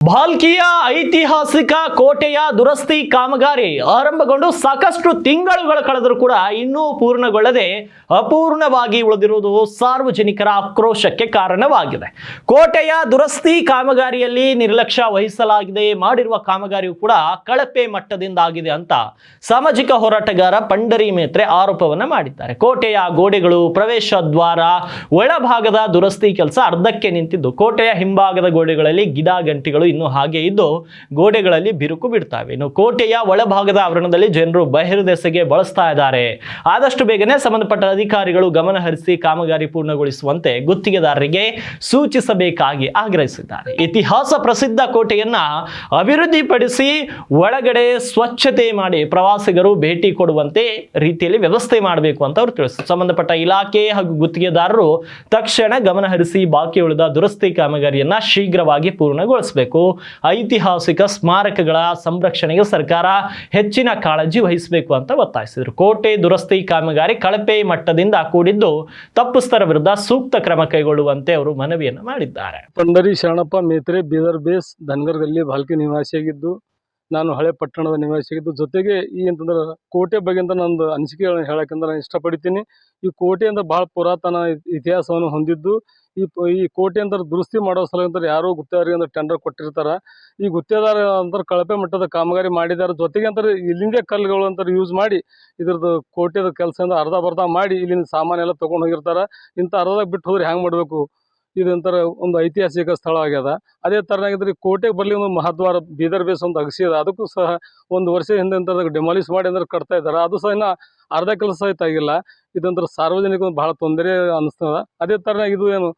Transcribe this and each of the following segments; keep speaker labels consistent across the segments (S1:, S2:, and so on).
S1: ಭಾಲ್ಕಿಯ ಐತಿಹಾಸಿಕ ಕೋಟೆಯ ದುರಸ್ತಿ ಕಾಮಗಾರಿ ಆರಂಭಗೊಂಡು ಸಾಕಷ್ಟು ತಿಂಗಳುಗಳು ಕಳೆದರೂ ಕೂಡ ಇನ್ನೂ ಪೂರ್ಣಗೊಳ್ಳದೆ ಅಪೂರ್ಣವಾಗಿ ಉಳಿದಿರುವುದು ಸಾರ್ವಜನಿಕರ ಆಕ್ರೋಶಕ್ಕೆ ಕಾರಣವಾಗಿದೆ. ಕೋಟೆಯ ದುರಸ್ತಿ ಕಾಮಗಾರಿಯಲ್ಲಿ ನಿರ್ಲಕ್ಷ್ಯ ವಹಿಸಲಾಗಿದೆ, ಮಾಡಿರುವ ಕಾಮಗಾರಿಯು ಕೂಡ ಕಳಪೆ ಮಟ್ಟದಿಂದಾಗಿದೆ ಅಂತ ಸಾಮಾಜಿಕ ಹೋರಾಟಗಾರ ಪಂಡರಿ ಮೇತ್ರೆ ಆರೋಪವನ್ನು ಮಾಡಿದ್ದಾರೆ. ಕೋಟೆಯ ಗೋಡೆಗಳು, ಪ್ರವೇಶ ದ್ವಾರ, ಒಳಭಾಗದ ದುರಸ್ತಿ ಕೆಲಸ ಅರ್ಧಕ್ಕೆ ನಿಂತಿದ್ದು, ಕೋಟೆಯ ಹಿಂಭಾಗದ ಗೋಡೆಗಳಲ್ಲಿ ಗಿಡ ಗಂಟಿಗಳು ಇನ್ನೂ ಹಾಗೆ ಇದ್ದು ಗೋಡೆಗಳಲ್ಲಿ ಬಿರುಕು ಬಿಡ್ತಾವೆ. ಇನ್ನು ಕೋಟೆಯ ಒಳಭಾಗದ ಆವರಣದಲ್ಲಿ ಜನರು ಬಹಿರ್ದೆಸೆಗೆ ಬಳಸ್ತಾ ಇದ್ದಾರೆ. ಆದಷ್ಟು ಬೇಗನೆ ಸಂಬಂಧಪಟ್ಟ ಅಧಿಕಾರಿಗಳು ಗಮನ ಹರಿಸಿ ಕಾಮಗಾರಿ ಪೂರ್ಣಗೊಳಿಸುವಂತೆ ಗುತ್ತಿಗೆದಾರರಿಗೆ ಸೂಚಿಸಬೇಕಾಗಿ ಆಗ್ರಹಿಸಿದ್ದಾರೆ. ಇತಿಹಾಸ ಪ್ರಸಿದ್ಧ ಕೋಟೆಯನ್ನ ಅಭಿವೃದ್ಧಿಪಡಿಸಿ ಒಳಗಡೆ ಸ್ವಚ್ಛತೆ ಮಾಡಿ ಪ್ರವಾಸಿಗರು ಭೇಟಿ ಕೊಡುವಂತೆ ರೀತಿಯಲ್ಲಿ ವ್ಯವಸ್ಥೆ ಮಾಡಬೇಕು ಅಂತ ಅವರು ತಿಳಿಸಿದರು. ಸಂಬಂಧಪಟ್ಟ ಇಲಾಖೆ ಹಾಗೂ ಗುತ್ತಿಗೆದಾರರು ತಕ್ಷಣ ಗಮನಹರಿಸಿ ಬಾಕಿ ಉಳಿದ ದುರಸ್ತಿ ಕಾಮಗಾರಿಯನ್ನ ಶೀಘ್ರವಾಗಿ ಪೂರ್ಣಗೊಳಿಸಬೇಕು. ಐತಿಹಾಸಿಕ ಸ್ಮಾರಕಗಳ ಸಂರಕ್ಷಣೆಗೆ ಸರ್ಕಾರ ಹೆಚ್ಚಿನ ಕಾಳಜಿ ವಹಿಸಬೇಕು ಅಂತ ಒತ್ತಾಯಿಸಿದರು. ಕೋಟೆ ದುರಸ್ತಿ ಕಾಮಗಾರಿ ಕಳಪೆ ಮಟ್ಟದಿಂದ ಕೂಡಿದ್ದು ತಪ್ಪಿಸ್ತರ ವಿರುದ್ಧ ಸೂಕ್ತ ಕ್ರಮ ಕೈಗೊಳ್ಳುವಂತೆ ಅವರು ಮನವಿಯನ್ನು ಮಾಡಿದ್ದಾರೆ.
S2: ಪಂಡರಿ ಶರಣಪ್ಪ ಮೇತ್ರೆ ಬೀದರ್ ಬೇಸ್ ಧನ್ಗರ್ ಗಲ್ಲಿ ಭಾಲ್ಕಿ ನಿವಾಸಿಯಾಗಿದ್ದು ನಾನು ಹಳೆ ಪಟ್ಟಣದ ನಿವಾಸಿಯಾಗಿದ್ದು, ಜೊತೆಗೆ ಈ ಅಂತಂದ್ರೆ ಕೋಟೆ ಬಗ್ಗೆ ಅಂತ ನಂದು ಅನಿಸಿಕೆಗಳನ್ನ ಹೇಳಕಂದ್ರೆ ನಾನು ಇಷ್ಟಪಡ್ತೀನಿ. ಈ ಕೋಟೆ ಅಂದ್ರೆ ಭಾಳ ಪುರಾತನ ಇತ್- ಇತಿಹಾಸವನ್ನು ಹೊಂದಿದ್ದು. ಈ ಈ ಕೋಟೆ ಅಂದ್ರೆ ದುರಸ್ತಿ ಮಾಡೋ ಸಲ ಅಂತ ಯಾರೋ ಗುತ್ತೇದಾರಿಗೆ ಅಂದ್ರೆ ಟೆಂಡರ್ ಕೊಟ್ಟಿರ್ತಾರ. ಈ ಗುತ್ತೇದಾರ ಅಂದ್ರೆ ಕಳಪೆ ಮಟ್ಟದ ಕಾಮಗಾರಿ ಮಾಡಿದಾರ ಜೊತೆಗೆ ಅಂತಾರೆ ಇಲ್ಲಿಂದೇ ಕಲ್ಲುಗಳು ಅಂತಾರೆ ಯೂಸ್ ಮಾಡಿ, ಇದ್ರದ್ದು ಕೋಟೆದ ಕೆಲಸ ಅಂದ್ರೆ ಅರ್ಧ ಬರ್ಧ ಮಾಡಿ ಇಲ್ಲಿನ ಸಾಮಾನು ಎಲ್ಲ ತೊಗೊಂಡು ಹೋಗಿರ್ತಾರ. ಇಂಥ ಅರ್ಧದಾಗ ಬಿಟ್ಟು ಹೋದ್ರೆ ಹೆಂಗೆ ಮಾಡಬೇಕು? ಇದೊಂಥರ ಒಂದು ಐತಿಹಾಸಿಕ ಸ್ಥಳ ಆಗ್ಯದ. ಅದೇ ಥರನಾಗಿದ್ರೆ ಕೋಟೆಗೆ ಬರಲಿ ಒಂದು ಮಹಾದ್ವಾರ, ಬೀದರ್ ಬೇಸ್ ಒಂದು ಅಗಸಿ ಅದ. ಅದಕ್ಕೂ ಸಹ ಒಂದು ವರ್ಷ ಹಿಂದೆ ಡೆಮಾಲಿಷ್ ಮಾಡಿ ಅಂದ್ರೆ ಕಟ್ತಾ ಇದ್ದಾರೆ. ಅದು ಸಹ ಇನ್ನ ಅರ್ಧ ಕೆಲಸ ಸಹಿತ ಆಗಿಲ್ಲ. ಇದೊಂಥರ ಸಾರ್ವಜನಿಕ ಬಹಳ ತೊಂದರೆ ಅನಿಸ್ತದ. ಅದೇ ಥರನಾಗಿ ಇದು ಏನು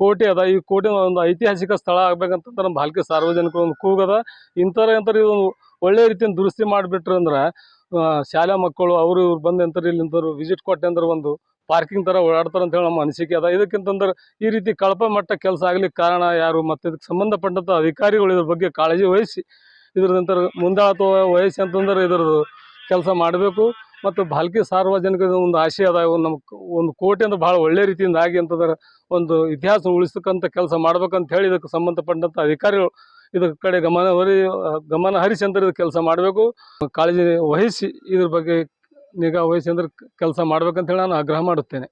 S2: ಕೋಟೆ ಅದ. ಈ ಕೋಟೆ ಒಂದು ಐತಿಹಾಸಿಕ ಸ್ಥಳ ಆಗ್ಬೇಕಂತ ನಮ್ಮ ಭಾಲ್ಕೆ ಸಾರ್ವಜನಿಕ ಒಂದು ಕೂಗದ ಇಂಥರ ಅಂತಾರೆ ಇದು ಒಳ್ಳೆ ರೀತಿಯಿಂದ ದುರಸ್ತಿ ಮಾಡಿಬಿಟ್ರು ಅಂದ್ರೆ ಶಾಲಾ ಮಕ್ಕಳು, ಅವರು ಇವ್ರು ಬಂದು ಎಂತರ ಇಲ್ಲಿ ವಿಸಿಟ್ ಕೊಟ್ಟೆ ಅಂದ್ರೆ ಒಂದು ಪಾರ್ಕಿಂಗ್ ಥರ ಓಡಾಡ್ತಾರೆ ಅಂತ ಹೇಳಿ ನಮ್ಮ ಅನಿಸಿಕೆ ಅದ. ಇದಕ್ಕಿಂತಂದ್ರೆ ಈ ರೀತಿ ಕಳಪೆ ಮಟ್ಟ ಕೆಲಸ ಆಗ್ಲಿಕ್ಕೆ ಕಾರಣ ಯಾರು ಮತ್ತು ಇದಕ್ಕೆ ಸಂಬಂಧಪಟ್ಟಂಥ ಅಧಿಕಾರಿಗಳು ಇದ್ರ ಬಗ್ಗೆ ಕಾಳಜಿ ವಹಿಸಿ ಇದ್ರದಂತರ ಮುಂದಾಳತ್ವ ವಹಿಸಿ ಅಂತಂದ್ರೆ ಇದ್ರದ್ದು ಕೆಲಸ ಮಾಡಬೇಕು. ಮತ್ತು ಬಾಲ್ಕಿ ಸಾರ್ವಜನಿಕದ ಒಂದು ಆಶಯ ಅದ, ಒಂದು ನಮ್ಮ ಒಂದು ಕೋಟೆ ಅಂದ್ರೆ ಭಾಳ ಒಳ್ಳೆ ರೀತಿಯಿಂದ ಆಗಿ ಅಂತಂದ್ರೆ ಒಂದು ಇತಿಹಾಸ ಉಳಿಸ್ತಕ್ಕಂಥ ಕೆಲಸ ಮಾಡ್ಬೇಕಂತ ಹೇಳಿ ಇದಕ್ಕೆ ಸಂಬಂಧಪಟ್ಟಂಥ ಅಧಿಕಾರಿಗಳು ಇದಕ್ಕೆ ಕಡೆ ಗಮನ ಹರಿ, ಗಮನ ಹರಿಸಿ ಅಂತ ಕೆಲಸ ಮಾಡಬೇಕು. ಕಾಳಜಿ ವಹಿಸಿ ಇದ್ರ ಬಗ್ಗೆ ನಿಗಾ ವಹಿಸಿ ಅಂದ್ರೆ ಕೆಲಸ ಮಾಡ್ಬೇಕಂತ ಹೇಳಿ ನಾನು ಆಗ್ರಹ ಮಾಡುತ್ತೇನೆ.